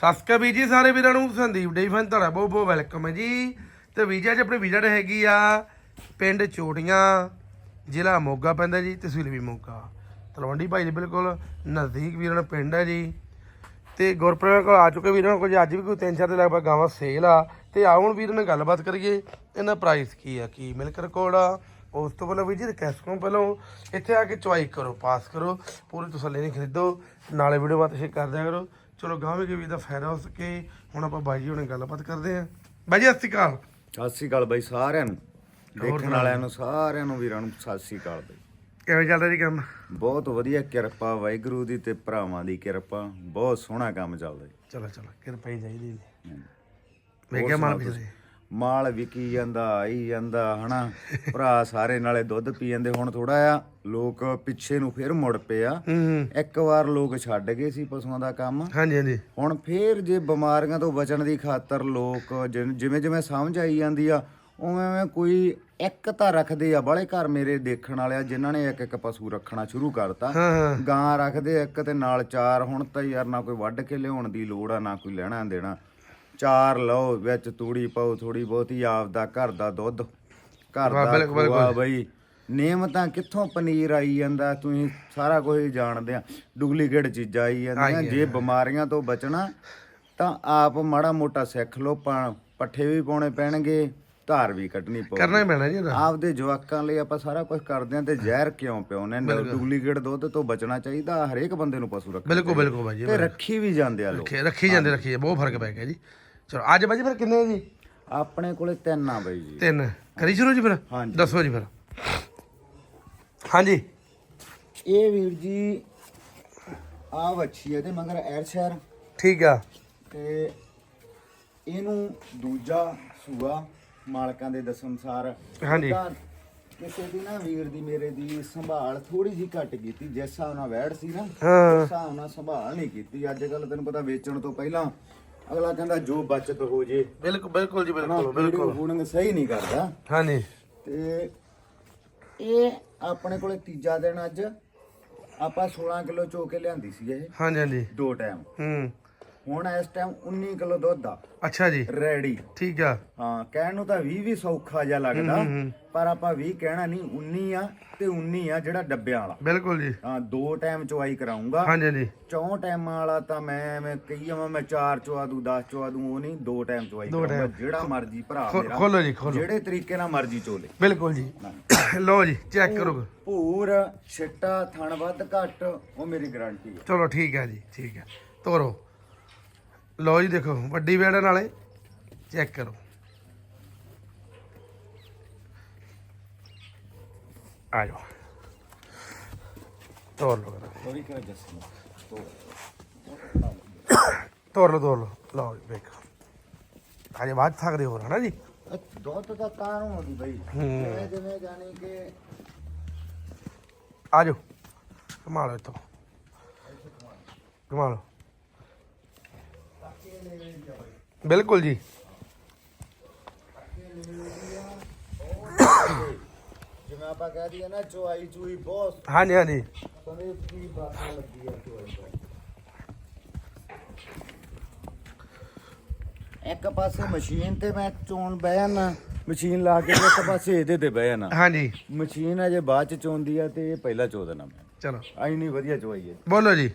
ਸਸਕਾ ਵੀ ਜੀ, ਸਾਰੇ ਵੀਰਾਂ ਨੂੰ। ਸੰਦੀਪ ਡੇ ਫਨ ਤੁਹਾਡਾ ਬਹੁਤ ਬਹੁਤ ਵੈਲਕਮ ਹੈ ਜੀ। ਤੇ ਵੀਜ਼ਾ 'ਚ ਆਪਣੀ ਵੀਜ਼ਾ ਹੈਗੀ ਆ ਪਿੰਡ ਚੋਟੀਆਂ, ਜ਼ਿਲ੍ਹਾ ਮੋਗਾ ਪੈਂਦਾ ਜੀ, ਤਹਿਸੀਲ ਵੀ ਮੋਗਾ। ਤਲਵੰਡੀ ਭਾਈ ਦੇ ਬਿਲਕੁਲ ਨਜ਼ਦੀਕ ਵੀਰਾਂ ਦਾ ਪਿੰਡ ਹੈ ਜੀ। ਤੇ ਗੁਰਪ੍ਰੀਤ ਕੋਲ ਆ ਚੁੱਕੇ ਵੀਰਾਂ ਕੋਲ ਜੀ, ਅੱਜ ਵੀ ਕੋਈ ਤਿੰਨ ਚਾਰ ਦੇ ਲਗਭਗ ਗਾਵਾਂ ਸੇਲ ਆ। ਤੇ ਆਓ ਹੁਣ ਵੀਰਾਂ ਨਾਲ ਗੱਲਬਾਤ ਕਰੀਏ, ਇਹਨਾਂ ਪ੍ਰਾਈਸ ਕੀ ਆ, ਕੀ ਮਿਲਕ ਰਿਕਾਰਡ ਆ। ਉਸ ਤੋਂ ਪਹਿਲਾਂ ਵੀ ਜੀ ਰਿਕਵੈਸਟ ਕਰੋ ਪਹਿਲਾਂ ਇੱਥੇ ਆ ਕੇ ਚੁਆਈ ਕਰੋ, ਪਾਸ ਕਰੋ। ਪੂਰੀ ਤਸੱਲੀ ਨਹੀਂ ਖਰੀਦੋ, ਨਾਲੇ ਵੀਡੀਓ ਬਾਤ ਸ਼ੇਅਰ ਕਰ ਦਿਆ ਕਰੋ। ਚਲੋ ਗਾਵੇਂ ਕੇ ਵੀ ਦਾ ਫਾਇਦਾ ਹੋ ਸਕੇ। ਹੁਣ ਆਪਾਂ ਬਾਈ ਜੀ ਹੁਣੇ ਗੱਲਬਾਤ ਕਰਦੇ ਆਂ ਬਾਈ ਜੀ ਸਤਿ ਸ਼੍ਰੀ ਅਕਾਲ। ਸਤਿ ਸ੍ਰੀ ਅਕਾਲ ਬਾਈ ਸਾਰਿਆਂ ਨੂੰ। ਦੇਖਣ ਵਾਲਿਆਂ ਨੂੰ ਸਾਰਿਆਂ ਨੂੰ ਵੀਰਾਂ ਨੂੰ ਸਤਿ ਸ੍ਰੀ ਅਕਾਲ ਬਾਈ। ਕਿਵੇਂ ਚੱਲਦਾ ਜੀ ਕੰਮ? ਬਹੁਤ ਵਧੀਆ ਕਿਰਪਾ ਵਾਹਿਗੁਰੂ ਦੀ ਤੇ ਭਰਾਵਾਂ ਦੀ ਕਿਰਪਾ। ਬਹੁਤ ਸੋਹਣਾ ਕੰਮ ਚੱਲਦਾ ਜੀ। ਚਲੋ ਚਲੋ ਕਿਰਪਾ ਹੀ ਚਾਹੀਦੀ ਜੀ। ਮੈਂ ਕਿਹਾ ਮਾਲ ਪਿਛਲੇ ਮਾਲ ਵਿਕੀ ਜਾਂਦਾ ਆਈ ਜਾਂਦਾ ਹਨਾ? ਭਰਾ ਸਾਰੇ ਨਾਲੇ ਦੁੱਧ ਪੀ ਜਾਂਦੇ। ਹੁਣ ਥੋੜਾ ਆ ਲੋਕ ਪਿੱਛੇ ਨੂੰ ਫਿਰ ਮੁੜ ਪਏ ਆ। ਇੱਕ ਵਾਰ ਲੋਕ ਛੱਡ ਗਏ ਸੀ ਪਸ਼ੂਆਂ ਦਾ ਕੰਮ। ਹਾਂਜੀ ਹਾਂਜੀ। ਹੁਣ ਫੇਰ ਜੇ ਬਿਮਾਰੀਆਂ ਤੋਂ ਬਚਣ ਦੀ ਖਾਤਰ ਲੋਕ ਜਿਵੇਂ ਜਿਵੇਂ ਸਮਝ ਆਈ ਜਾਂਦੀ ਆ ਉਵੇਂ ਉਵੇਂ ਕੋਈ ਇੱਕ ਤਾਂ ਰੱਖਦੇ ਆ। ਬਾਲੇ ਘਰ ਮੇਰੇ ਦੇਖਣ ਵਾਲਿਆ ਜਿਨ੍ਹਾਂ ਨੇ ਇੱਕ ਇੱਕ ਪਸ਼ੂ ਰੱਖਣਾ ਸ਼ੁਰੂ ਕਰਤਾ। ਗਾਂ ਰੱਖਦੇ ਇੱਕ ਤੇ ਨਾਲ ਚਾਰ ਹੁਣ ਤਾਂ ਯਾਰ ਨਾ ਕੋਈ ਵੱਢ ਕੇ ਲਿਆਉਣ ਦੀ ਲੋੜ ਆ ਨਾ ਕੋਈ ਲੈਣਾ ਦੇਣਾ ਚਾਰ ਲਓ ਵਿੱਚ ਤੂੜੀ ਪਾਓ ਥੋੜੀ ਬਹੁਤੀ ਆਪਦਾ ਘਰ ਦਾ ਦੁੱਧ ਘਰ ਦਾ ਖੋਆ ਬਈ। ਨੇਮ ਤਾਂ ਕਿੱਥੋਂ ਪਨੀਰ ਆਈ ਜਾਂਦਾ ਤੁਸੀਂ ਸਾਰਾ ਕੁਝ ਜਾਣਦੇ ਆ। ਡੁਪਲੀਕੇਟ ਚੀਜ਼ਾਂ ਆਈ ਜਾਂਦੀਆਂ ਜੇ ਬਿਮਾਰੀਆਂ ਤੋਂ ਬਚਣਾ ਤਾਂ ਆਪ ਮਾੜਾ ਮੋਟਾ ਸਿੱਖ ਲਓ ਪਾ- ਪੱਠੇ ਵੀ ਪਾਉਣੇ ਪੈਣਗੇ ਧਾਰ ਵੀ ਕੱਢਣੀ ਪਊ ਕਰਨਾ ਹੀ ਪੈਣਾ ਜੀ ਆਪਦੇ ਜਵਾਕਾਂ ਲਈ ਆਪਾਂ ਸਾਰਾ ਕੁਝ ਕਰਦੇ ਆਂ ਤੇ ਜ਼ਹਿਰ ਕਿਉਂ ਪਿਉਨੇ ਡੁਪਲੀਕੇਟ ਦੁੱਧ ਤੋਂ ਬਚਣਾ ਚਾਹੀਦਾ ਹਰੇਕ ਬੰਦੇ ਨੂੰ ਪਸ਼ੂ ਰੱਖਣਾ ਬਿਲਕੁਲ ਬਿਲਕੁਲ ਬਾਈ ਜੀ ਤੇ ਰੱਖੀ ਵੀ ਜਾਂਦੇ ਆ ਲੋਕ। ਰੱਖੀ ਜਾਂਦੇ ਰੱਖੀ ਬਹੁਤ ਫ਼ਰਕ ਪੈ ਗਿਆ ਜੀ। ਚਲੋ ਅੱਜ ਬਾਈ ਜੀ ਫਿਰ ਕਿੰਨੇ ਜੀ? ਆਪਣੇ ਕੋਲੇ ਤਿੰਨ ਆ ਬਾਈ ਜੀ। ਤਿੰਨ। ਕਰੀ ਸ਼ੁਰੂ ਜੀ ਫਿਰ? ਹਾਂਜੀ। ਦੱਸੋ ਜੀ ਫਿਰ। ਹਾਂਜੀ। ਇਹ ਵੀਰ ਜੀ ਆ ਵੱਛੀ ਇਹਦੇ ਮਗਰ ਐਰ ਸ਼ਹਿਰ। ਠੀਕ ਆ। ਤੇ ਇਹਨੂੰ ਦੂਜਾ ਸੂਆ ਮਾਲਕਾਂ ਦੇ ਦੱਸਣ ਅਨੁਸਾਰ ਹਾਂਜੀ। ਕਿਸੇ ਦੀ ਨਾ ਵੀਰ ਦੀ ਮੇਰੇ ਦੀ ਸੰਭਾਲ ਥੋੜੀ ਜੀ ਘੱਟ ਕੀਤੀ ਜਿਸ ਹਿਸਾਬ ਨਾਲ ਵੈੜ ਸੀ ਨਾ ਹਾਂ। ਉਸ ਹਿਸਾਬ ਨਾਲ ਸੰਭਾਲ ਨਹੀਂ ਕੀਤੀ। ਅੱਜ ਕੱਲ ਤੈਨੂੰ ਪਤਾ ਵੇਚਣ ਤੋਂ ਪਹਿਲਾਂ ਅਗਲਾ ਕਹਿੰਦਾ ਜੋ ਬਚਤ ਹੋ ਜੇ। ਬਿਲਕੁਲ ਬਿਲਕੁਲ ਜੀ ਬਿਲਕੁਲ ਬਿਲਕੁਲ। ਬਿਲਕੁਲ ਸਹੀ ਨਹੀਂ ਕਰਦਾ। ਹਾਂਜੀ। ਤੇ ਇਹ ਆਪਣੇ ਕੋਲੇ ਤੀਜਾ ਦਿਨ ਅੱਜ ਆਪਾਂ 16 ਕਿਲੋ ਚੋ ਕੇ ਲਿਆਂਦੀ ਸੀ ਇਹ। ਹਾਂਜੀ ਹਾਂਜੀ। ਦੋ ਟਾਈਮ ਹੂੰ। ਹੁਣ ਇਸ ਟਾਈਮ 19 ਕਿਲੋ ਦੁੱਧ ਆ। ਅੱਛਾ ਜੀ। ਰੈਡੀ ਠੀਕ ਆ। ਹਾਂ ਕਹਿਣ ਨੂੰ ਤਾਂ 20 ਵੀ ਸੌਖਾ ਜਿਹਾ ਲੱਗਦਾ ਪਰ ਆਪਾਂ 20 ਕਹਿਣਾ ਨਹੀਂ 19 ਆ ਤੇ 19 ਆ ਜਿਹੜਾ ਡੱਬਿਆਂ ਵਾਲਾ। ਬਿਲਕੁਲ ਜੀ। ਹਾਂ ਦੋ ਟਾਈਮ ਚਵਾਈ ਕਰਾਉਂਗਾ। ਹਾਂਜੀ ਹਾਂਜੀ। ਚੌਂ ਟਾਈਮਾਂ ਵਾਲਾ ਤਾਂ ਮੈਂ ਐਵੇਂ ਕਹੀ ਜਾਵਾਂ ਮੈਂ ਚਾਰ ਚਵਾ ਦੂੰ 10 ਚਵਾ ਦੂੰ ਉਹ ਨਹੀਂ ਦੋ ਟਾਈਮ ਚਵਾਈ ਕਰਾਉਂਗਾ ਜਿਹੜਾ ਮਰਜ਼ੀ ਭਰਾ ਮੇਰਾ ਖੋਲੋ ਜੀ ਖੋਲੋ। ਜਿਹੜੇ ਤਰੀਕੇ ਨਾਲ ਮਰਜ਼ੀ ਚੋਲੇ। ਬਿਲਕੁਲ ਜੀ। ਲਓ ਜੀ ਚੈੱਕ ਕਰੋ। ਭੂਰ ਛਿੱਟਾ ਥਣ ਵੱਧ ਘੱਟ ਉਹ ਮੇਰੀ ਗਾਰੰਟੀ ਹੈ ਚਲੋ ਠੀਕ ਹੈ ਜੀ ਠੀਕ ਹੈ। ਤੋਰੋ। ਲਓ ਜੀ ਦੇਖੋ ਵੱਡੀ ਵੇੜ ਨਾਲੇ। ਚੈੱਕ ਕਰੋ। ਆ ਜਾਓ। ਤੋਰ ਲਓ ਥੋੜੀ ਕਰ ਜੱਸੀ ਤੋਰ ਲਓ ਤੋਰ ਲਓ। ਲਓ ਜੀ ਵੇਖੋ। ਹਜੇ ਬਾਅਦ ਥੱਕਦੇ ਹੋ ਨਾ ਜੀ? ਦੁੱਧ ਦਾ ਕਾਰਨ ਹੋਦੀ ਬਈ। ਜਿਵੇਂ ਜਿਵੇਂ ਜਾਣੀ ਕਿ ਆ ਜਾਓ। ਕਮਾ ਲਓ ਇੱਥੋਂ। ਕਮਾ ਲਓ। ਬਿਲਕੁਲ ਜੀ। ਜਿਵੇਂ ਆਪਾਂ ਕਹਿ ਦਈਏ ਨਾ ਚੁਆਈ ਚੂਈ ਬਹੁਤ ਹਾਂਜੀ ਹਾਂਜੀ। ਸਮੇਂ ਬਾਤ ਲੱਗੀ ਇੱਕ ਪਾਸੇ ਮਸ਼ੀਨ ਤੇ ਮੈਂ ਚੋਣ ਬਹਿ ਜਾਣਾ ਮਸ਼ੀਨ ਲਾ ਕੇ ਇੱਕ ਪਾਸੇ ਇਹਦੇ ਤੇ ਬਹਿ ਜਾਣਾ ਹਾਂਜੀ। ਮਸ਼ੀਨ ਅਜੇ ਬਾਅਦ ਚ ਚੋਂਦੀ ਆ ਤੇ ਇਹ ਪਹਿਲਾਂ ਚੋ ਦੇਣਾ ਮੈਂ। ਚਲੋ। ਆਈ ਨਹੀਂ ਵਧੀਆ ਚੋਈ ਹੈ। ਬੋਲੋ ਜੀ।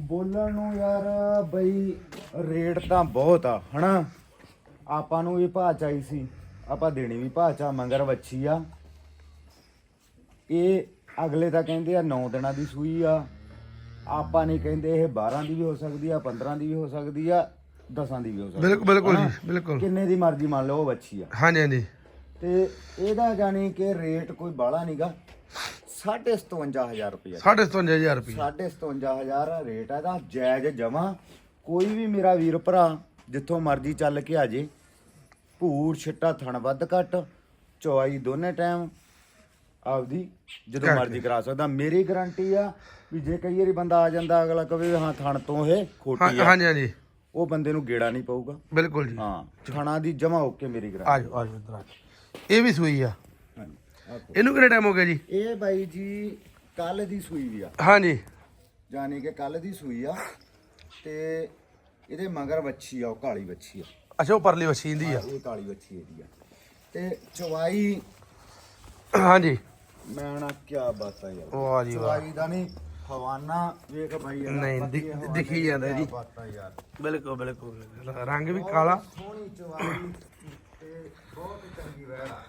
ਬੋਲਣ ਨੂੰ ਯਾਰ ਬਈ ਰੇਟ ਤਾਂ ਬਹੁਤ ਆ ਹਨਾ? ਆਪਾਂ ਨੂੰ ਵੀ ਭਾਅ ਚਾਈ ਸੀ। ਆਪਾਂ ਦੇਣੀ ਵੀ ਭਾਅ ਚਾ ਮੰਗਰ ਵੱਛੀ ਆ। ਇਹ ਅਗਲੇ ਤਾਂ ਕਹਿੰਦੇ ਆ 9 ਦਿਨਾਂ ਦੀ ਸੂਈ ਆ। ਆਪਾਂ ਨਹੀਂ ਕਹਿੰਦੇ ਇਹ 12 ਦੀ ਵੀ ਹੋ ਸਕਦੀ ਆ 15 ਦੀ ਵੀ ਹੋ ਸਕਦੀ ਆ 10 ਦੀ ਵੀ ਹੋ ਸਕਦੀ ਬਿਲਕੁਲ ਬਿਲਕੁਲ ਹਨਾ? ਜੀ ਬਿਲਕੁਲ। ਕਿੰਨੇ ਦੀ ਮਰਜ਼ੀ ਮੰਨ ਲਓ ਉਹ ਵੱਛੀ ਆ। ਹਾਂਜੀ ਹਾਂਜੀ। ਤੇ ਇਹਦਾ ਜਾਨੀ ਕਿ ਰੇਟ ਕੋਈ ਬਾਹਲਾ ਨਹੀਂਗਾ 57500 ਰੁਪਏ ਸਾਢੇ 57000 ਰੁਪਏ 57500 ਰੇਟ ਆ ਇਹਦਾ ਜਾਇਜ਼ ਜਮਾ ਕੋਈ ਵੀ ਮੇਰਾ ਵੀਰ ਭਰਾ ਜਿੱਥੋਂ ਮਰਜ਼ੀ ਚੱਲ ਕੇ ਆ ਜੇ ਭੂਰ ਛਿੱਟਾ ਥਣ ਵੱਧ ਘੱਟ ਚੌਆਈ ਦੋਨੇ ਟਾਈਮ ਆਪਦੀ ਜਦੋਂ। ਮਰਜ਼ੀ ਕਰਾ ਸਕਦਾ। ਮੇਰੀ ਗਾਰੰਟੀ ਆ ਵੀ ਜੇ ਕਈ ਵਾਰੀ ਬੰਦਾ ਆ ਜਾਂਦਾ ਅਗਲਾ ਕਵੇ ਹਾਂ ਥਣ ਤੋਂ ਇਹ ਖੋਟੀ ਆ। ਹਾਂਜੀ ਹਾਂਜੀ। ਉਹ ਬੰਦੇ ਨੂੰ ਗੇੜਾ ਨਹੀਂ ਪਊਗਾ। ਬਿਲਕੁਲ ਜੀ। ਹਾਂ ਥਣਾ ਦੀ ਜਮਾ ਓਕੇ ਮੇਰੀ ਗਾਰੰਟੀ। ਆ ਜਾਓ ਆ ਜਾਓ ਇੱਧਰ ਆ ਜਾਓ। ਇਹ ਵੀ ਸੂਈ ਆ। ਇਹਨੂੰ ਕਿੰਨਾ ਟਾਈਮ ਹੋ ਗਿਆ ਜੀ? ਇਹ ਬਾਈ ਜੀ ਕੱਲ ਦੀ ਸੂਈ ਵੀ ਆ। ਹਾਂਜੀ। ਜਾਨੀ ਕਿ ਕੱਲ ਦੀ ਸੂਈ ਆ। ਤੇ ਇਹਦੇ ਮਗਰ ਵੱਛੀ ਆ ਉਹ ਕਾਲੀ ਵੱਛੀ ਆ। ਅੱਛਾ ਉਹ ਪਰਲੀ ਵਛੀ ਦੀ ਆ। ਇਹ ਕਾਲੀ ਵੱਛੀ ਇਹਦੀ ਆ। ਤੇ ਚਵਾਈ ਹਾਂਜੀ। ਮੈਂ ਨਾ ਕੀ ਬਾਤ ਆ ਯਾਰ। ਵਾਹ ਜੀ ਵਾਹ। ਚਵਾਈ ਦਾ ਨਹੀਂ ਹਵਾਨਾ ਵੇਖ ਭਾਈ ਇਹਦਾ ਨਹੀਂ, ਪੱਕੇ ਦਿਖ- ਹਵਾਨੇ ਦਿਖੀ ਜਾਂਦਾ ਜੀ। ਕਿਆ ਬਾਤ ਆ ਯਾਰ। ਬਿਲਕੁਲ ਬਿਲਕੁਲ ਰੰਗ ਵੀ ਕਾਲਾ। ਸੋਹਣੀ ਚਵਾਈ ਤੇ ਬਹੁਤ ਚੰਗੀ ਵੈੜ ਆ।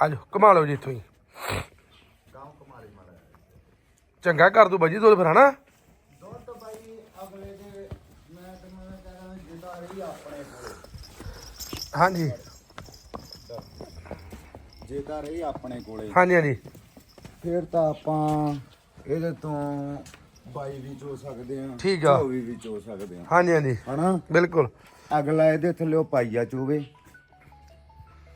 ਆਜੋ ਕਮਾ ਲਓ ਜੀ ਇੱਥੋਂ ਹੀ। ਗਾਉਂ ਕੁਮਾਰੀ ਮਾੜਾ ਚੰਗਾ ਕਰ ਦੂ ਬਾਜੀ ਦੁੱਧ ਫਿਰ ਹਨਾ ਦੁੱਧ ਭਾਈ ਅਗਲੇ ਦੇ ਮੈਂ ਤੈਨੂੰ ਇਹ ਕਹਾਂ ਜਿੰਦਾ ਰਹੀ ਆਪਣੇ ਕੋਲੇ ਹਾਂਜੀ। ਜੇ ਤਾਂ ਰਹੀ ਆਪਣੇ ਕੋਲੇ। ਹਾਂਜੀ ਹਾਂਜੀ। ਫਿਰ ਤਾਂ ਆਪਾਂ ਇਹਦੇ ਤੋਂ ਬਾਈ ਵੀ ਚੋ ਸਕਦੇ ਆ ਠੀਕ ਆ। ਚੌਵੀ ਵੀ ਚੋ ਸਕਦੇ ਆ ਹਾਂਜੀ ਹਾਂਜੀ। ਹਨਾ? ਬਿਲਕੁਲ। ਅਗਲਾ ਇਹਦੇ ਥੱਲੇ ਪਾਈਆ ਚੋਵੇ।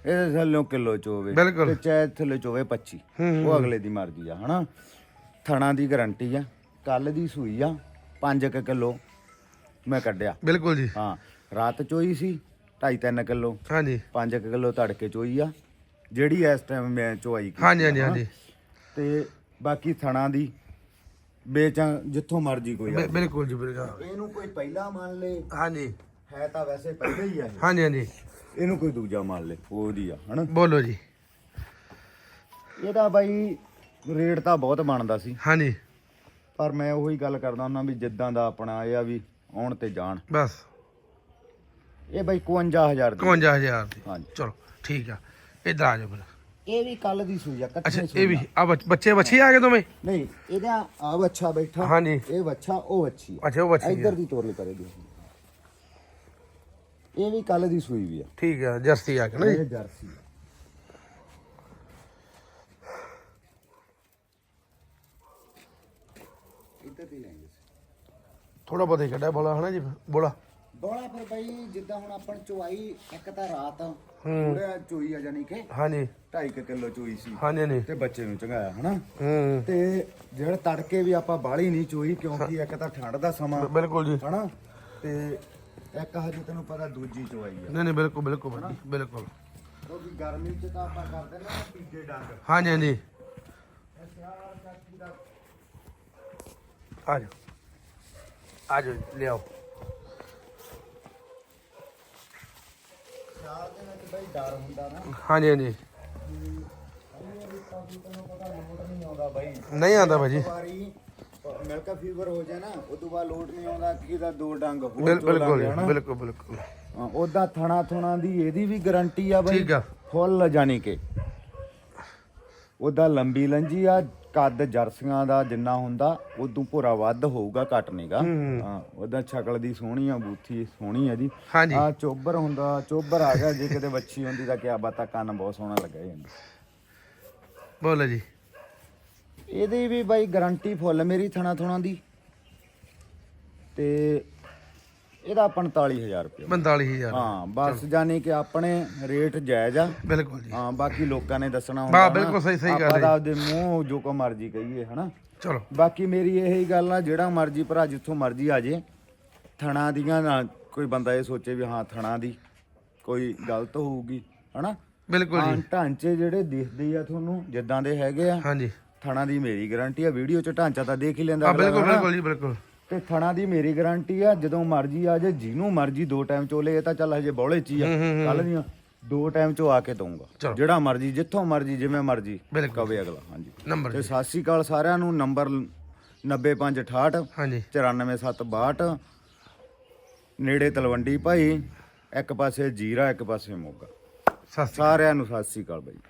ਇਹਦੇ ਥੱਲੇ ਕਿਲੋ ਚੋਵੇ। ਬਿਲਕੁਲ। ਤੇ ਚਾਹੇ ਥੱਲੇ ਚੋਵੇ 25 ਹੂੰ, ਉਹ ਅਗਲੇ ਦੀ ਮਰਜ਼ੀ ਆ ਹਨਾ? ਥਣਾ ਦੀ ਗਾਰੰਟੀ ਆ। ਕੱਲ ਦੀ ਸੂਈ ਆ 5 ਕਿਲੋ ਮੈਂ ਕੱਢਿਆ। ਬਿਲਕੁਲ ਜੀ। ਹਾਂ ਰਾਤ ਚੋਈ ਸੀ। 2.5 3 ਕਿਲੋ ਹਾਂਜੀ। 5 ਕਿਲੋ ਤੜਕੇ ਚੋਈ ਆ ਜਿਹੜੀ ਇਸ ਟਾਈਮ ਮੈਂ ਚੋਈ ਕੀਤੀ ਹਾਂਜੀ ਹਾਂਜੀ ਤੇ ਬਾਕੀ ਥਣਾ ਦੀ ਵੇਚਾਂ ਜਿੱਥੋਂ ਮਰਜ਼ੀ ਕੋਈ ਆ ਬਿਲਕੁਲ ਜੀ ਬਿਲਕੁਲ। ਇਹਨੂੰ ਕੋਈ ਪਹਿਲਾ ਮੰਨ ਲੇ ਹਾਂਜੀ। ਹੈ ਤਾਂ ਵੈਸੇ ਪਹਿਲੇ ਹੀ ਆ ਇਹ। ਹਾਂਜੀ ਹਾਂਜੀ। ਇਹਨੂੰ ਕੋਈ ਦੂਜਾ ਮੰਨ ਲੇ ਉਹਦੀ ਆ ਹਨਾ। ਬੋਲੋ ਜੀ। ਇਹਦਾ ਬਾਈ ਰੇਟ ਤਾਂ ਬਹੁਤ ਬਣਦਾ ਸੀ। ਹਾਂਜੀ। ਪਰ ਮੈਂ ਉਹੀ ਗੱਲ ਕਰਦਾ ਹੁੰਦਾ ਵੀ ਜਿੱਦਾਂ ਦਾ ਆਪਣਾ ਇਹ ਆ ਵੀ ਆਉਣ ਤੇ ਜਾਣ। ਬਸ। ਇਹ ਬਾਈ 51000 ਦੀ। 51000 ਦੀ। ਹਾਂਜੀ। ਚਲੋ ਠੀਕ ਆ। ਇੱਧਰ ਆ ਜਾਓ ਫਿਰ। ਇਹ ਵੀ ਕੱਲ ਦੀ ਸੂਈ ਆ ਅੱਛਾ ਕੱਚੇ ਇਹ ਵੀ ਆ। ਬੱਚੇ ਬੱਚੇ ਆ ਗਏ ਦੋਵੇਂ? ਨਹੀਂ ਇਹਦਾ ਆ ਬੱਚਾ ਬੈਠਾ। ਹਾਂਜੀ। ਇਹ ਬੱਚਾ ਉਹ ਬੱਚੀ ਆ। ਅੱਛਾ ਉਹ ਬੱਚੇ ਇੱਧਰ ਦੀ ਤੋਰ ਕਰੇ ਦੀ ਇਹ ਵੀ ਕੱਲ ਦੀ ਸੂਈ ਵੀ ਆ। ਠੀਕ ਆ ਜਰਸੀ ਆ ਕੇ ਨਾ ਜੀ। ਇਹ ਜਰਸੀ ਆ। ਇੱਧਰ ਦੀ ਲੈਂਗੇ ਥੋੜਾ ਬਹੁਤਾ ਕੱਢਿਆ ਬੋਲਾ ਹਨਾ ਜੀ ਬੋਲਾ। ਬੋਲਾ ਫਿਰ ਬਾਈ ਜਿੱਦਾਂ ਹੁਣ ਆਪਾਂ ਨੂੰ ਚੁਆਈ ਇੱਕ ਤਾਂ ਰਾਤ ਪੂਰਾ ਚੋਈ ਆ ਜਾਨੀ ਕਿ ਹਾਂਜੀ। 2.5 ਕਿਲੋ ਚੋਈ ਸੀ ਹਾਂਜੀ ਹਾਂਜੀ। ਤੇ ਬੱਚੇ ਨੂੰ ਚੰਗਾਇਆ ਹਨਾ? ਹੂੰ। ਤੇ ਜਿਹੜਾ ਤੜਕੇ ਵੀ ਆਪਾਂ ਬਾਹਲੀ ਨਹੀਂ ਚੋਈ ਕਿਉਂਕਿ ਇੱਕ ਤਾਂ ਠੰਡ ਦਾ ਸਮਾਂ ਬਿਲਕੁਲ ਜੀ। ਹਨਾ? ਤੇ ਇੱਕ ਹਜੇ ਤੈਨੂੰ ਪਤਾ ਦੂਜੀ ਚੋਈ ਆ। ਨਹੀਂ ਨਹੀਂ ਬਿਲਕੁਲ ਬਿਲਕੁਲ ਬਿਲਕੁਲ। ਕਿਉਂਕਿ ਗਰਮੀ ਚ ਤਾਂ ਆਪਾਂ ਕਰਦੇ ਨਾ ਤੀਜੇ ਡੰਗ। ਹਾਂਜੀ ਹਾਂਜੀ। ਆ ਜਾਓ। ਆ ਜੀ, ਲਿਆਓ। ਸਿਆਲ ਦੇ ਵਿੱਚ ਬਈ ਡਰ ਹੁੰਦਾ ਨਾ ਹਾਂਜੀ ਹਾਂਜੀ। ਨਹੀਂ ਆਂਦਾ ਭਾਜੀ। ਵਾਰੀ ਮਿਲਕਾ ਫੀਵਰ ਹੋ ਜਾਏ ਨਾ ਉਦੋਂ ਬਾਅਦ ਲੋਟ ਨਹੀਂ ਆਉਂਦਾ ਕਿ ਦਾ ਦੋ ਡੰਗ ਹੋਰ ਬਿਲਕੁਲ ਜੀ? ਬਿਲਕੁਲ ਬਿਲਕੁਲ। ਉਹਦਾ ਥਣਾ ਥੁਣਾ ਦੀ ਇਹਦੀ ਵੀ ਗਾਰੰਟੀ ਆ ਬਈ ਠੀਕ ਆ। ਫੁੱਲ ਜਾਨੀ ਕਿ। ਉਹਦਾ ਲੰਬੀ ਲੰਜੀ ਆ ਕੱਦ ਜਰਸੀਆਂ ਦਾ ਜਿੰਨਾ ਹੁੰਦਾ ਉਦੋਂ ਭੋਰਾ ਵੱਧ ਹੋਊਗਾ ਘਟ ਨਹੀਂਗਾ। ਹੂੰ। ਉਹਦਾ ਸ਼ਕਲ ਦੀ ਸੋਹਣੀ ਆ ਬੂਥੀ ਸੋਹਣੀ ਆ ਜੀ। ਹਾਂਜੀ। ਆ ਚੋਬਰ ਹੁੰਦਾ ਚੋਬਰ ਆ ਗਿਆ ਜੇ ਕਿਤੇ ਵੱਛੀ ਹੁੰਦੀ ਤਾਂ ਕਿਆ ਬਾਤਾਂ ਕੰਨ ਬਹੁਤ ਸੋਹਣਾ ਲੱਗਾ ਜਾਂਦਾ ਬੋਲੋ ਜੀ। ਇਹਦੀ ਵੀ ਬਾਈ ਗਾਰੰਟੀ ਫੁੱਲ ਮੇਰੀ ਥਣਾ ਥੁਣਾ ਦੀ। ਤੇ ਇਹਦਾ 45000 ਰੁਪਏ। 45000 ਹਾਂ ਬਸ ਜਾਨੀ ਕਿ ਆਪਣੇ ਰੇਟ ਜਾਇਜ਼ ਆ। ਬਿਲਕੁਲ ਜੀ। ਹਾਂ ਬਾਕੀ ਲੋਕਾਂ ਨੇ ਦੱਸਣਾ ਬਾ ਨਾ। ਬਿਲਕੁਲ ਸਹੀ ਸਹੀ ਗੱਲ ਆਪਾਂ ਹੈ ਤਾਂ ਆਪਦੇ ਮੂੰਹ ਜੋ ਕੋ ਮਰਜ਼ੀ ਕਹੀਏ ਹਨਾ? ਚਲੋ। ਬਾਕੀ ਮੇਰੀ ਇਹੀ ਗੱਲ ਆ ਜਿਹੜਾ ਮਰਜ਼ੀ ਭਰਾ ਜਿੱਥੋਂ ਮਰਜ਼ੀ ਆ ਜੇ ਥਣਾ ਦੀਆਂ ਨਾ ਕੋਈ ਬੰਦਾ ਇਹ ਸੋਚੇ ਵੀ ਹਾਂ ਥਣਾ ਦੀ ਕੋਈ ਗਲਤ ਹੋਊਗੀ ਹਨਾ? ਬਿਲਕੁਲ ਹਾਂ ਜੀ ਢਾਂਚੇ ਜਿਹੜੇ ਦਿਖਦੇ ਆ ਤੁਹਾਨੂੰ ਜਿੱਦਾਂ ਦੇ ਹੈਗੇ ਆ ਹਾਂਜੀ। ਥਣਾ ਦੀ ਮੇਰੀ ਗਾਰੰਟੀ ਆ ਵੀਡੀਓ 'ਚ ਢਾਂਚਾ ਤਾਂ ਦੇਖ ਹੀ ਲੈਂਦਾ ਬਿਲਕੁਲ? ਬਿਲਕੁਲ ਜੀ ਬਿਲਕੁਲ। ਤੇ ਥਣਾ ਦੀ ਮੇਰੀ ਗਾਰੰਟੀ ਆ ਜਦੋਂ ਮਰਜ਼ੀ ਆ ਜੇ ਜਿਹਨੂੰ ਮਰਜ਼ੀ ਦੋ ਟਾਈਮ ਚੋਲੇ ਇਹ ਤਾਂ ਚੱਲ ਹਜੇ ਬੌਲੇ ਚ ਹੀ ਆ। ਕੱਲ ਦੀਆਂ ਦੋ ਟਾਈਮ ਚੋ ਆ ਕੇ ਦਊਂਗਾ। ਜਿਹੜਾ ਮਰਜ਼ੀ ਜਿੱਥੋਂ ਮਰਜ਼ੀ ਜਿਵੇਂ ਮਰਜ਼ੀ। ਕਵੇ ਅਗਲਾ ਹਾਂਜੀ। ਨੰਬਰ ਤੇ ਸ਼੍ਰੀ ਅਕਾਲ ਸਾਰਿਆਂ ਨੂੰ ਨੰਬਰ 9568 ਹਾਂਜੀ। 94762 ਨੇੜੇ ਤਲਵੰਡੀ ਭਾਈ ਇੱਕ ਪਾਸੇ ਜੀਰਾ ਇੱਕ ਪਾਸੇ ਮੋਗਾ। ਸਾਰਿਆਂ ਨੂੰ ਸਤਿ ਸ਼੍ਰੀ ਅਕਾਲ ਬਾਈ।